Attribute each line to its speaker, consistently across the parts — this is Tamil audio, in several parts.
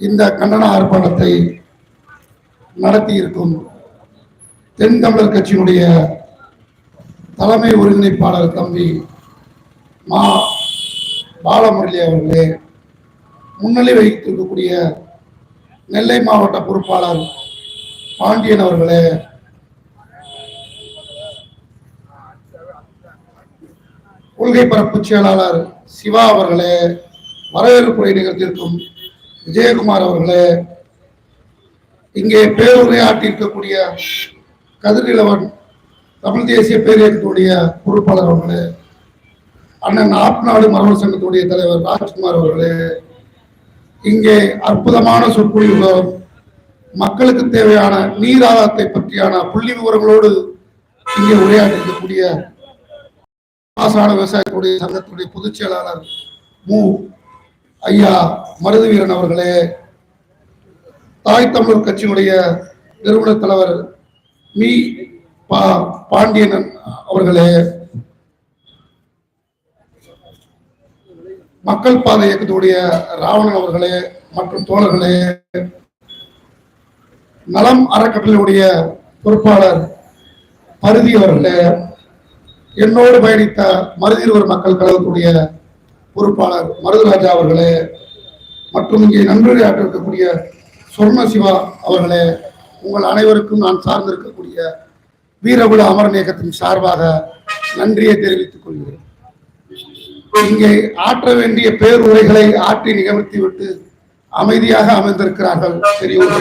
Speaker 1: இந்த கண்டன ஆர்ப்பாட்டத்தை நடத்தி இருக்கும் தென் தமிழர் கட்சியினுடைய தலைமை ஒருங்கிணைப்பாளர் தம்பி மா பாலமுரளி அவர்களே முன்னிலை வகித்திருக்கக்கூடிய நெல்லை மாவட்ட பொறுப்பாளர் பாண்டியன் அவர்களே கொள்கை பரப்பு செயலாளர் சிவா அவர்களே வரவேற்புரை நிகழ்ந்திருக்கும் விஜயகுமார் அவர்களே இங்கே பேருரையாற்றியிருக்கக்கூடிய கதிரிலவன் தமிழ் தேசிய பேரியக்கத்துடைய பொறுப்பாளர் அவர்களே அண்ணன் ஆப்நாடு மரபு சங்கத்துடைய தலைவர் ராஜ்குமார் அவர்களே இங்கே அற்புதமான சொற்பொழிவுகளும் மக்களுக்கு தேவையான நீராதாரத்தை பற்றியான புள்ளி விவரங்களோடு இங்கே உரையாற்றிருக்கக்கூடிய மாசான விவசாயத்துடைய சங்கத்துடைய பொதுச் செயலாளர் மு. ஐயா மருதுவீரன் அவர்களே தாய் தமிழர் கட்சியினுடைய நிறுவன தலைவர் மீ. பா. பாண்டியன் அவர்களே மக்கள் பாதை இயக்கத்துடைய ராவணன் அவர்களே மற்றும் தோழர்களே நலம் அறக்கட்டளையுடைய பொறுப்பாளர் பருதி அவர்களே என்னோடு பயணித்த மருதிருவர் மக்கள் கழகத்துடைய பொறுப்பாளர் மருதுராஜா அவர்களே மற்றும் இங்கே நன்றியாற்ற இருக்கக்கூடிய சொர்ண சிவா அவர்களே உங்கள் அனைவருக்கும் நான் சார்ந்திருக்கக்கூடிய வீரகுல அமரன் இயக்கத்தின் சார்பாக நன்றியை தெரிவித்துக் கொள்கிறேன். இங்கே ஆற்ற வேண்டிய பேருரைகளை ஆற்றி நிகழ்த்தி விட்டு அமைதியாக அமைந்திருக்கிறார்கள் தெரியும்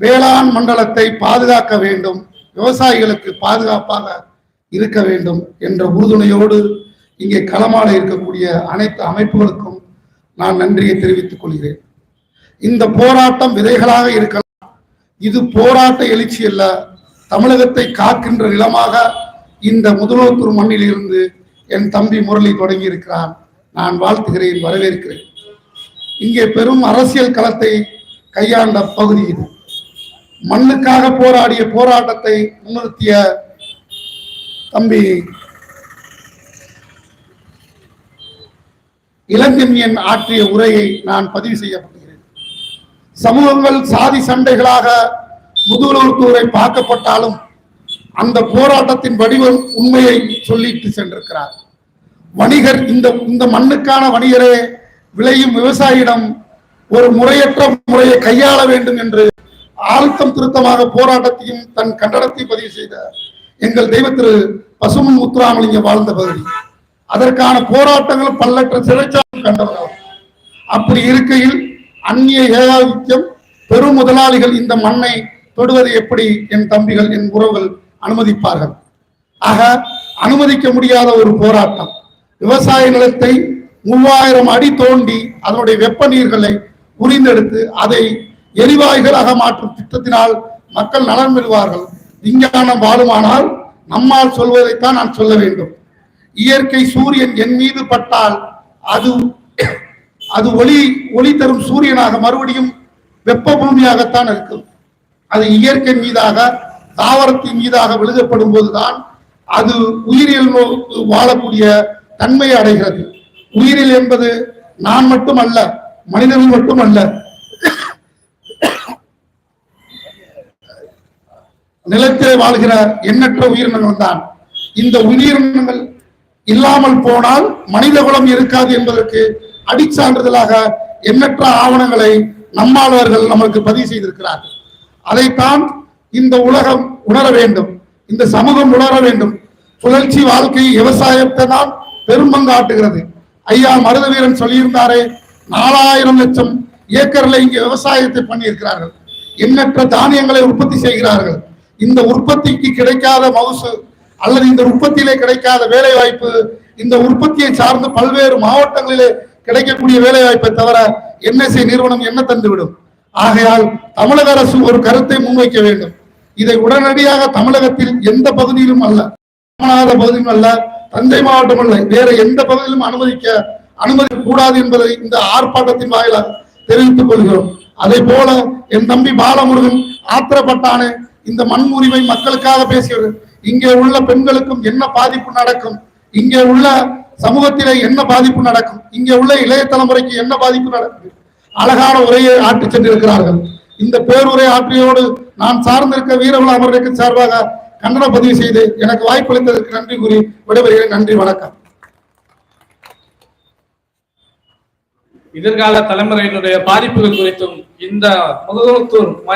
Speaker 1: வேளாண் மண்டலத்தை பாதுகாக்க வேண்டும் விவசாயிகளுக்கு பாதுகாப்பாக இருக்க வேண்டும் என்ற உறுதுணையோடு இங்கே களமாட இருக்கக்கூடிய அனைத்து அமைப்புகளுக்கும் நான் நன்றியை தெரிவித்துக் கொள்கிறேன். இந்த போராட்டம் விதைகளாக இருக்கலாம். இது போராட்ட எழுச்சி அல்ல. தமிழகத்தை காக்கின்ற நிலமாக இந்த முதலோத்தூர் மண்ணில் இருந்து என் தம்பி முரளி தொடங்கி இருக்கிறான் நான் வாழ்த்துகிறேன் வரவேற்கிறேன். இங்கே பெரும் அரசியல் களத்தை கையாண்ட பகுதி இது. மண்ணுக்காக போராடிய போராட்டத்தை முன்னிறுத்திய தம்பி இளஞ்செழியன் ஆற்றிய உரையை நான் பதிவு செய்யப்படுகிறேன் சமூகங்கள் சாதி சண்டைகளாக முதுகுலத்தூரை பார்க்கப்பட்டாலும் அந்த போராட்டத்தின் வடிவம் உண்மையை சொல்லிட்டு சென்றிருக்கிறார். வணிகர் இந்த இந்த மண்ணுக்கான வணிகரே விளையும் விவசாயியிடம் ஒரு முறையற்ற முறையை கையாள வேண்டும் என்று ஆழ்த்தம் திருத்தமாக போராட்டத்தையும் தன் கண்டனத்தை பதிவு செய்த எங்கள் தெய்வ திரு பசுமன் முத்துராமலிங்க வாழ்ந்த பகுதி. அதற்கான போராட்டங்கள் பல்லற்ற சிறைச்சாலை கண்டவர்கள். அப்படி இருக்கையில் அந்நிய ஏகாதித்யம் பெரும் முதலாளிகள் இந்த மண்ணை தொடுவது எப்படி? என் தம்பிகள் என் உறவுகள் அனுமதிப்பார்கள். ஆக அனுமதிக்க முடியாத ஒரு போராட்டம். விவசாய நிலத்தை மூவாயிரம் அடி தோண்டி அதனுடைய வெப்ப நீர்களை உறிந்தெடுத்து அதை எரிவாயுகளாக மாற்றும் திட்டத்தினால் மக்கள் நலன் பெறுவார்கள். விஞ்ஞானம் வாழுமானால் நம்மால் சொல்வதைத்தான் நான் சொல்ல வேண்டும். இயற்கை சூரியன் என் மீது பட்டால் அது அது ஒளி ஒளி தரும் சூரியனாக மறுபடியும் வெப்ப பூமியாகத்தான் இருக்கும். அது இயற்கை மீதாக தாவரத்தின் மீதாக விழுகப்படும் போதுதான் அது உயிரியல் வாழக்கூடிய தன்மையை அடைகிறது. உயிரியல் என்பது நான் மட்டும் அல்ல மனிதர்கள் மட்டும் அல்ல நிலத்திலே வாழ்கிற எண்ணற்ற உயிரினங்கள் தான் இந்த உயிரினங்கள் இல்லாமல் போனால் மனித குலம் இருக்காது என்பதற்கு அடிச்சான்றிதழாக எண்ணற்ற ஆவணங்களை நம்மாழ்வார்கள் நமக்கு பதிவு செய்திருக்கிறார்கள். அதைத்தான் இந்த உலகம் உணர வேண்டும். இந்த சமூகம் உணர வேண்டும். சுழற்சி வாழ்க்கை விவசாயத்தை தான் பெரும்பங்காட்டுகிறது ஐயா மருதவீரன் சொல்லியிருந்தாரே நாலாயிரம் லட்சம் ஏக்கர்ல இங்கே விவசாயத்தை பண்ணியிருக்கிறார்கள். எண்ணற்ற தானியங்களை உற்பத்தி செய்கிறார்கள். இந்த உற்பத்திக்கு கிடைக்காத மவுசு அல்லது இந்த உற்பத்தியிலே கிடைக்காத வேலை வாய்ப்பு இந்த உற்பத்தியை சார்ந்து பல்வேறு மாவட்டங்களிலே கிடைக்கக்கூடிய வேலை வாய்ப்பை தவிர என்எஸ்ஐ நிறுவனம் என்ன தந்துவிடும்? ஆகையால் தமிழக அரசு ஒரு கருத்தை முன்வைக்க வேண்டும். இதை உடனடியாக தமிழகத்தில் எந்த பகுதியிலும் அல்ல ராமநாத பகுதியும் அல்ல தஞ்சை மாவட்டம் அல்ல வேற எந்த பகுதியிலும் அனுமதிக்க அனுமதிக்க கூடாது என்பதை இந்த ஆர்ப்பாட்டத்தின் வாயிலாக தெரிவித்துக் கொள்கிறோம். அதே போல என் தம்பி பாலமுருகன் ஆத்திரப்பட்டானே இந்த மண் உரிமை மக்களுக்காக பேசியவர். இங்கே உள்ள பெண்களுக்கும் என்ன பாதிப்பு நடக்கும்? இங்கே உள்ள சமூகத்தில என்ன பாதிப்பு நடக்கும்? இங்கே உள்ள இளைய தலைமுறைக்கு என்ன பாதிப்பு நடக்கும்? அழகான உரையை ஆற்றி சென்றிருக்கிறார்கள். இந்த பேருரை ஆற்றியோடு நான் சார்ந்திருக்க வீரவள அமர்வுக்கு சார்பாக கண்டன பதிவு செய்து எனக்கு வாய்ப்பளித்ததற்கு நன்றி கூறி விடைபெறுகிறேன். நன்றி வணக்கம்.
Speaker 2: எதிர்கால தலைமுறையினுடைய பாதிப்புகள் குறித்தும் இந்த முகத்தூர் மண்